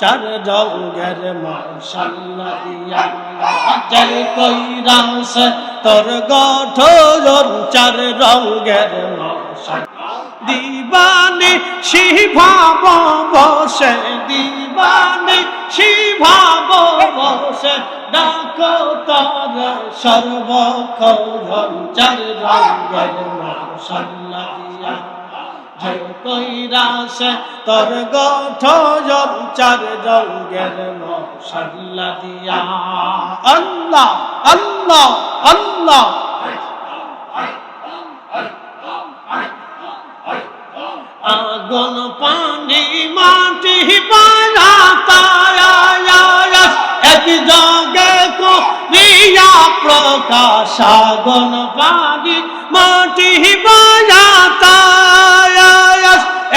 চার রঙের মশাল্লা দিয়া জল কইরাস তোর গঠন চার রঙের মশাল দিবানে শিভাব বসে, দিবানে শিভাব বসে, ডাকো তর সর্বক্ষণ চার রঙের মশাল্লা তোর গঠন চার রঙের মশাল্লা দিয়া। আল্লাহ আল্লাহ আল্লাহ। আগুন পানি মাটি এক জগে কো রিয়া প্রকাশ আগুন পানি মাটি তায়া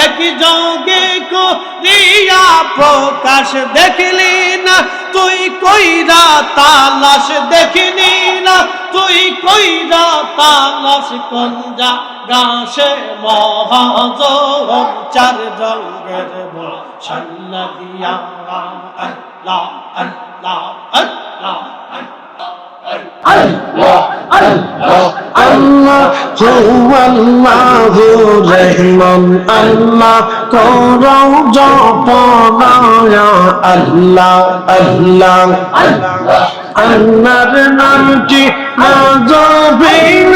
এক জগে কো রিয়া প্রকাশ দেখলি না, তুই কইরা তালাশ দেখলি না, তুই কইরা তালাশ কঞ্জা গাছে মহাজম চার রঙের মশাল্লা দিয়া আল্লাহ আল্লাহ আল্লাহ আল্লাহ। আল্লাহ আল্লাহ রহমান আল্লাহ করো জপনায়া আল্লাহ আল্লাহ আল্লাহর নামটি আজবিন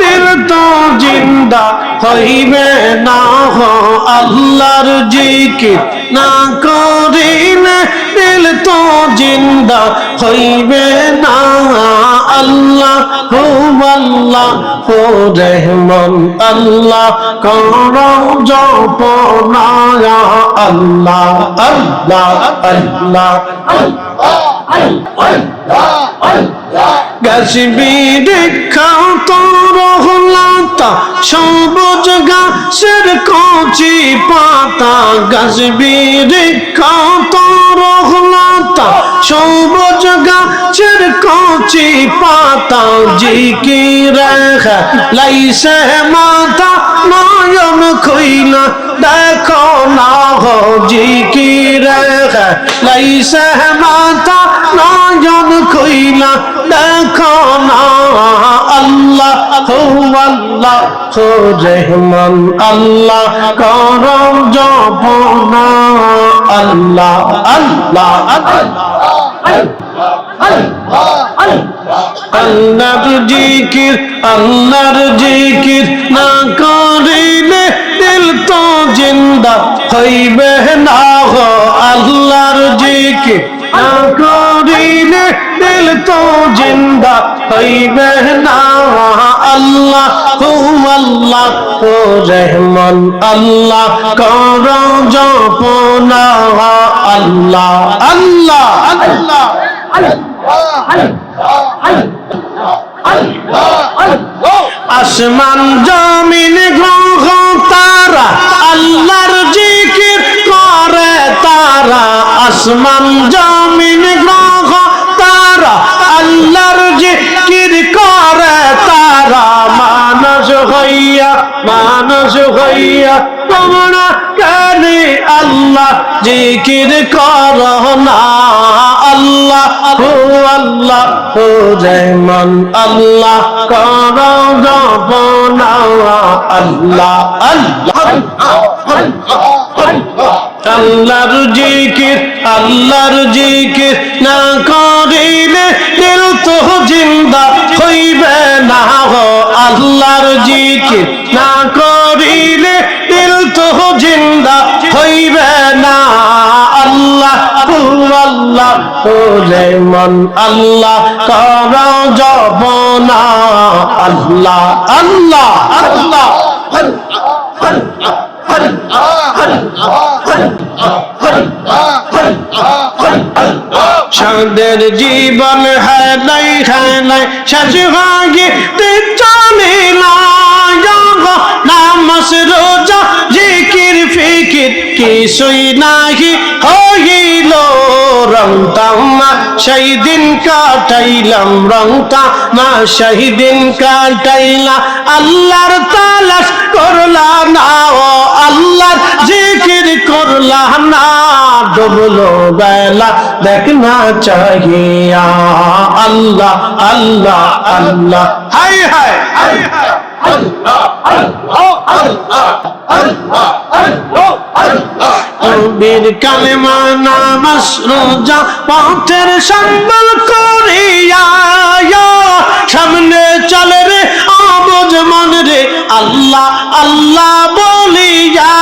দিল তো জিন্দা হইবে না হো আল্লাহর জিকির না করিলে দিল তো জিন্দা হইবে না। আল্লাহ হো আল্লাহ হো রহমান, আল্লাহ করো আল্লাহ আল্লাহ আল্লাহ আল্লাহ। গাছবি দেখাও তোর হলাতা সবুজ গাছের কচি পাতা। গাছবি দেখাও তোর হলাতা সবুজ গাছের কচি পাতা। জিকি রেখা লাইসে মাথা, নয়ন খুইলা দেখো না হো জিকি রেখা লাইসে মাথা নয়ন খুইলা দেখো না আল্লাহ আল্লাহ রহমান আল্লাহ করম জপনা আল্লাহ আল্লাহ আল্লাহর জিকির আল্লাহর জিকির না করিলে দিল তো জিন্দা হইবে না হো আল্লাহর জিকির। না করিলে দিল তো জিন্দা হইবে না আল্লাহ। হো আল্লাহ হো রহমান আল্লাহ, কর জপনা আল্লাহ। আল্লাহ আল্লাহ। আসমান, জমিন, গ্রহ আসমান জমিন গ্রহ তারা আল্লাহর জিকির করে তারা মানস হইয়া মানস হইয়া তোমরা কানে আল্লাহ জিকির কর না আল্লাহ হো আল্লাহ হো রহমান আল্লাহ কর জপনা আল্লাহ আল্লাহ আল্লাহর জিকির আল্লাহর জিকির না করিলে দিল তো জিন্দা হইবে না হো আল্লাহর জিকির না করিলে দিল তো জিন্দা হইবে না। আল্লাহ আল্লাহ হো রেমন আল্লাহ কর জপনা আল্লাহ আল্লাহ আল্লাহ। সাদের জীবন হ্যাঁ নাই হ্যাঁ নাই সাজু ভাগে চলে নামাজ কিছুই নাহি হইল রংতামা সেই দিন কাটাইলাম রংতামা সেই দিন কাটাইলা। আল্লাহর তালাশ করলা না, ও আল্লাহ না। ডুবলো বেলা দেখনা চাহিয়া। আল্লাহ আল্লাহ আল্লাহ। হাই হাই হাই। হাই বীর কালেমা নামাস রোজা পথের সম্বল করিয়া সামনে চলে রে আবজ মন রে, আল্লাহ আল্লাহ বলিয়া।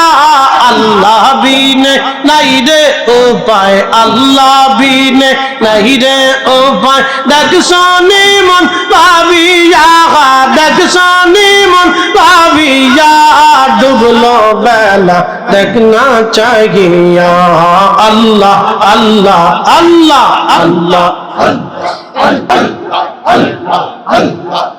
আল্লাহ বিনে নাই রে উপায় আল্লাহ বিনে নাই রে উপায় দেখ শনি মন ভাবিয়া দেখ মন ভাবিয়া ডুবলো বেলা দেখনা চাহিয়া আল্লাহ আল্লাহ আল্লাহ আল্লাহ পর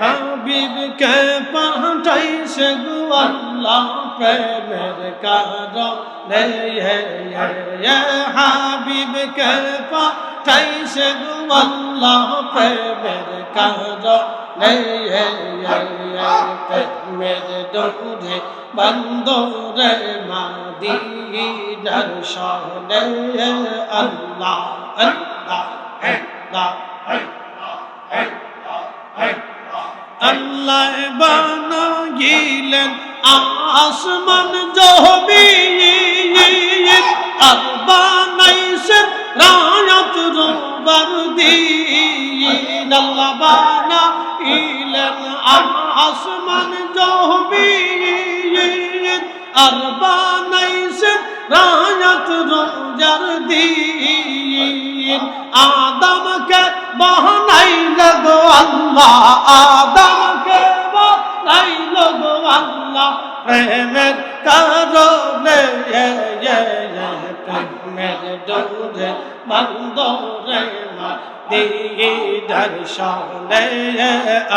হাবিবকে পাঠাইছে গো আল্লাহ, প্রেমের কারণে হাবিবকে পাঠাইছে গো আল্লাহ, প্রেমের কারণে প্রেমের দৌড়ে বন্দরে মাদিনার সহনে আল্লাহ আল্লাহ আল্লাহ আল্লাহ বানাইলেন আসমান আর বানাইছেন রায়াত রোবার দিন। আল্লাহ বানাইলেন আসমান জমিন। আর বানাইছেন রায়াত রোজার দিন। আদমকে বানাইল গো আল্লাহ, আদমকে বানাইল গো আল্লাহ। প্রেমের কারণে প্রেমের ডোরে বন্দরে মা দিদার সনে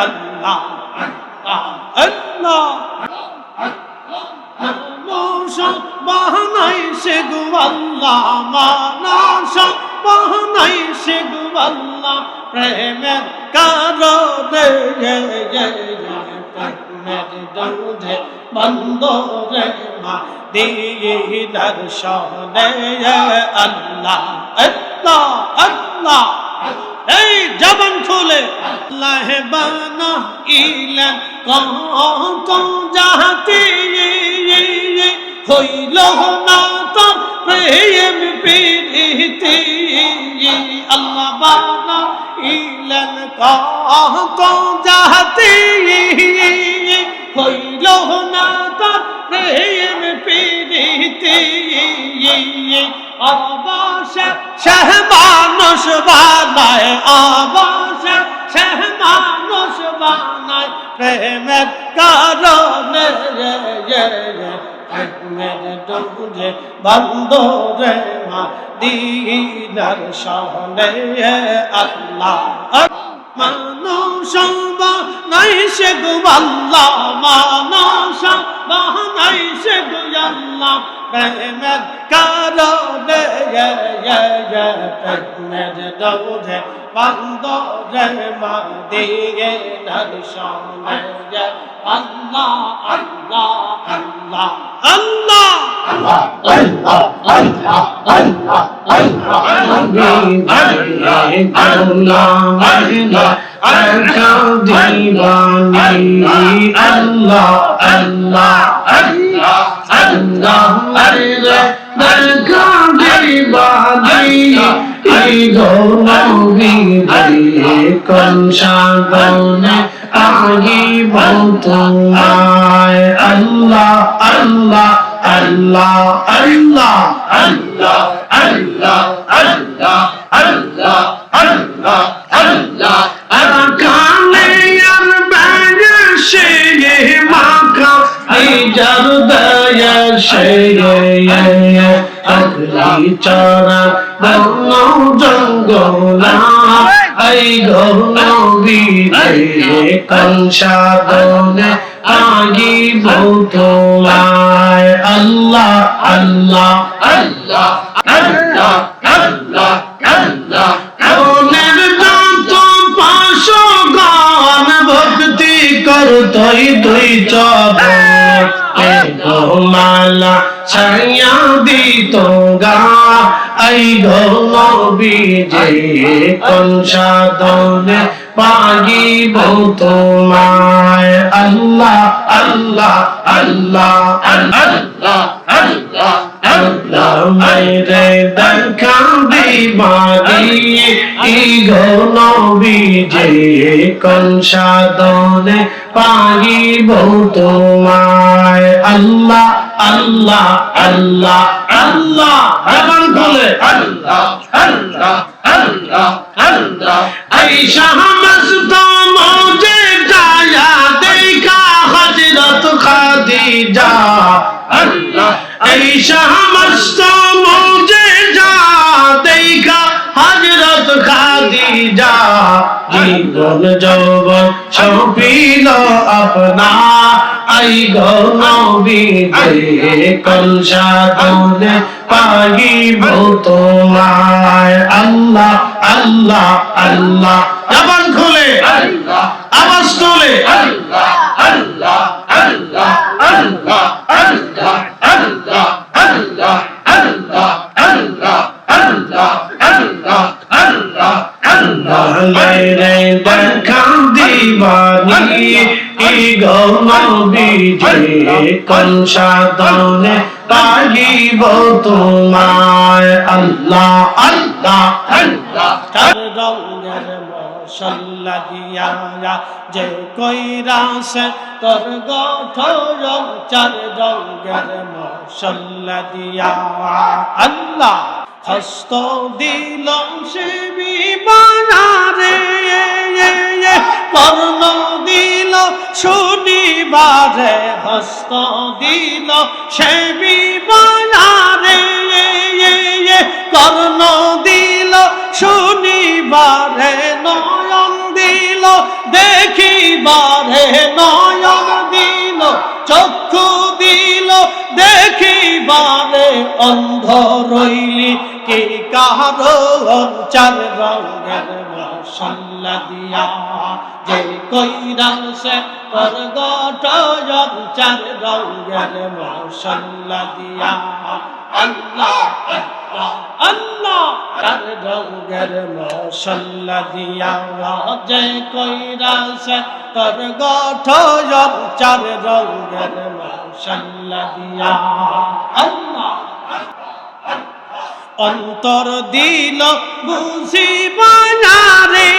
আল্লাহ আল্লাহ বাহানাই সে গো আল্লাহ মানসা বাহানাই সে গো আল্লাহ, প্রেমের কারণে প্রেমের দৌড়ে বন্দরে মা দিদার সনে আল্লাহ আল্লাহ আল্লাহ। এই জবান খুলে। আল্লাহ বানা ইলেন কত জাহাতি হইল না তো প্রেম প্রীতি। البنا إلى القاهق جهتي হইল না তার প্রেম পীড়িতে। আবাস সহ মানুষ বানায়, আবাস সহ মানুষ বানায় প্রেমের কারণে। প্রেমের ডোরে বন্দরে মা দিনার সহনে আল্লাহ। মানুষ নাই সে গো আল্লাহ মানুষ নাই সে গো আল্লাহ। মেহমান কারণে তকমের দৌড়ে বান্দরে মা দিয়ে নার সঙ্গে আল্লাহ Allah Allah Allah Allah, Allah, Allah. আল্লাহ আল্লাহ আল্লাহ আল্লাহ কনসাগনে আহিব তোমায় আল্লাহ আল্লাহ আল্লাহ আল্লাহ আল্লাহ আল্লাহ আল্লাহ আল্লাহ আল্লাহ আল্লাহ جرد يا شيئا أكلي ترى بلو جنگولا أي غلو بيدي كنشا دولة آجي بوتولا الله الله الله الله الله الله ধই ধই চবকে মালা ছায়া দিত গা। আই ঘি যে কোন সাধনে পাগি ভৌত মায় আল্লাহ আল্লাহ আল্লাহ আল্লাহ আল্লাহ আল্লাহ, মাইরে দেখা দিবাদি ই ঘো নবী, যে কোন সাধনে পাগিব তোমায়। আল্লাহ আল্লাহ আল্লাহ আল্লাহ। জবান খুলে আল্লাহ আল্লাহ আল্লাহ আল্লাহ। এই শাহমস্ত মৌজে গায়া দেখা হজরত খাদিজা। আল্লাহ এই শাহমস্ত মৌজে যা দেখা খাদিজা জীবন যৌবন সপিল আপনা। আই গো নবী কলসা দনে পাগিব তোমায়? আল্লাহ আল্লাহ আল্লাহ। জবান খুলে। আল্লাহ। আওয়াজ তোলে। আল্লাহ আল্লাহ আল্লাহ আল্লাহ আল্লাহ। মেরে দেখা দিবানি বিজে কনসাদনে তাগিব তোমায় আল্লাহ আল্লাহ আল্লাহ মশল্লা দিয়া যে কৈরাসে তোর গঠর চার রঙের মশল্লা দিয়া আল্লাহ হস্ত দিল সে বিমানারে কর্ণ দিল শনিবারে, হস্ত দিল সে বিমানারে কর্ণ দিল শনিবারে, নয়ন দিল, দেখিবারে, নয়ন দিল, চক্ষু দেখিবারে অন্ধ রইলি কে কাহারো চার রঙের মশল্লা দিয়া। যে কইরাসে তোর পরগট চার রঙের মশল্লা দিয়া। আল্লাহ আল্লাহ। চার রঙের মশল্লা দিয়া যে কইরাসে তোর গঠন চার রঙের মশল্লা দিয়া। আল্লাহ। অন্তর দিল বুঝি বানারে।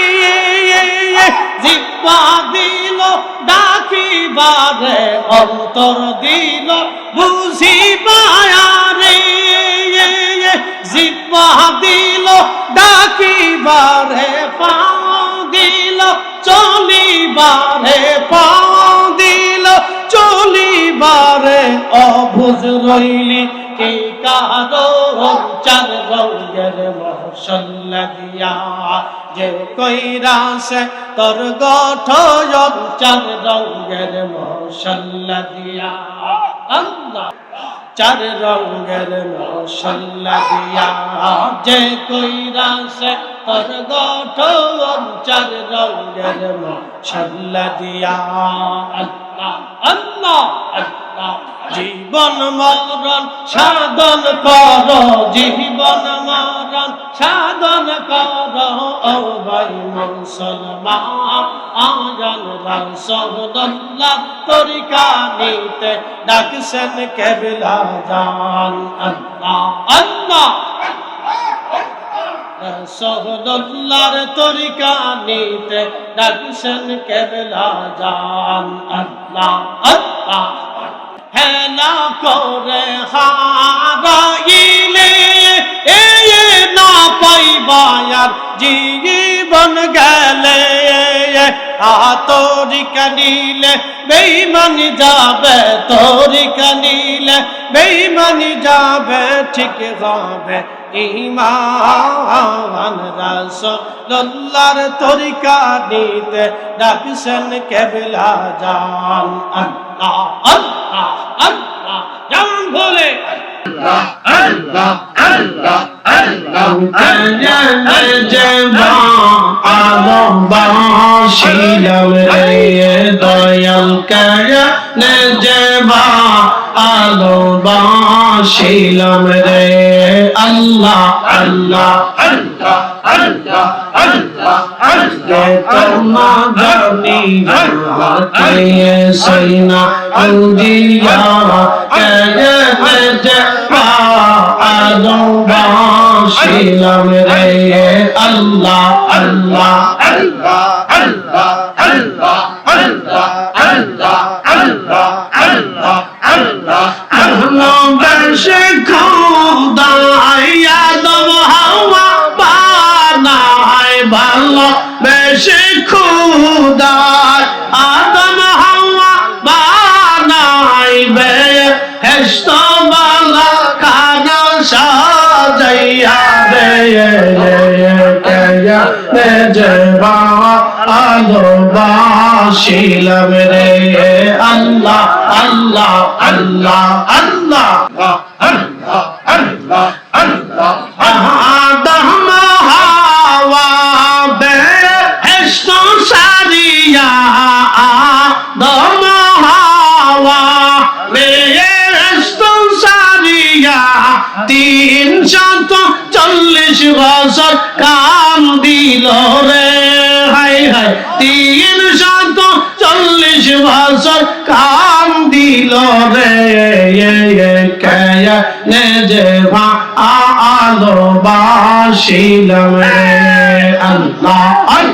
জিব্বা দিল ডাকিবারে। অন্তর দিল বুঝি বায়ারে জিব্বা দিল ডাকিবারে পাও দিল চলিবারে পাও দিল চলিবারে অভুজ রইলি। কে কারও চার রঙের মশল্লা দিয়া যে কইরাসে তোর গঠন চার রঙের মশল্লা দিয়া আল্লাহ। চার রঙের মশল্লা দিয়া যে কইরাসে তোর গঠন চার রঙের মশল্লা দিয়া আল্লাহ আল্লাহ। জীবন মরণ, সাধন কর, জীবন মরণ, সাধন কর, ও ভাই মুসলমান। আজান রাসূলুল্লাহ তরিকা নিতে ডাকছেন কেবলা জান। আল্লাহ আল্লাহ। রসুল্লাহর তরিকা নিতে ডাকছেন কেবলা জান। আল্লাহ আল্লাহ। হেলা করে হারাইলে, এ না পাইবায়ার জীবন গেলে, আতরিকা কানিলে বেইমান যাবে, তরিকা কানিলে বেইমান যাবে, ঠিক হবে। ইমান রাসুল্লাহর তরিকা নিতে ডাকছেন কেবলা জান আল্লাহ আল্লাহ আল্লাহ জান ভোলে আল্লাহ আল্লাহ আল্লাহ আল্লাহ আল্লাহ জামা আলম বাশিলাম রে দয়াল কারা নজবা ভালোবাসিলাম রে Allah Allah Allah, Allah, Allah, কে তোমা জানি কে সৈনা আউদিয়া কে নেজবা ভালোবাসিলাম রে Allah Allah Allah, Allah, Allah, Allah, Allah, Allah, আল্লাহ আল্লাহ বর্ষে খোদা আদম হাওয়া বানায় ভালো বেশে খোদা, আদম হাওয়া বানায় বে হেস্ত বালা খানা সাজাইয়া রে ভালোবাসিলাম রে। Allah Allah Allah Allah. Allah, Allah, Allah, আদম হাওয়া বেহেশত সারিয়া আদম হাওয়া বেহেশত সারিয়া তিন শত চল্লিশ বছর কাম দিল রে। হায় তিনশো চল্লিশ বছর কান দিল রে কে যে ভা আলো বাসিলাম রে Allah Allah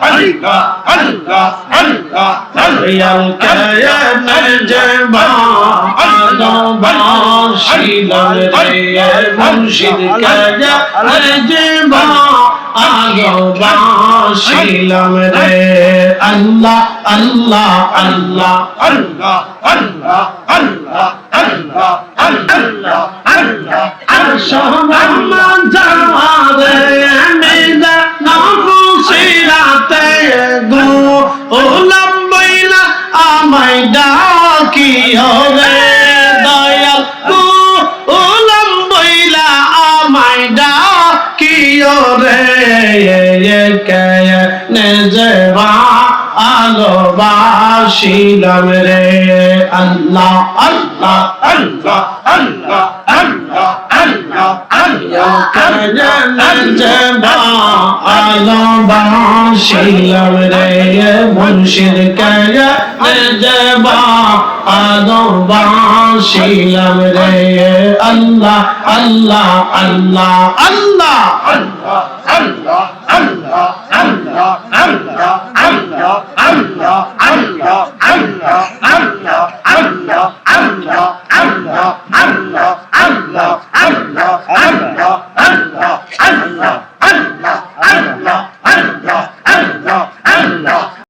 Allah, Allah, Allah, রিয়াল কেয়া নে যে ভা আলো বাসিলাম রে মুর্শিদ কেয়া নে যে ভা আলো বাসিলাম রে Allah Allah Allah Allah, Allah, Allah, Allah, Allah, আমায় ডাকি হবে দয়াল উলম বইলা আমায় ডাকি রে নেজবা আলোবাসিলাম রে আল্লাহ আল্লাহ আল্লাহ আল্লাহ। ভালোবাসিলাম রে মুন্সির কেবা ভালোবাসিলাম রে আল্লাহ আল্লাহ আল্লাহ আল্লাহ আল্লাহ আল্লাহ আল্লাহ Allah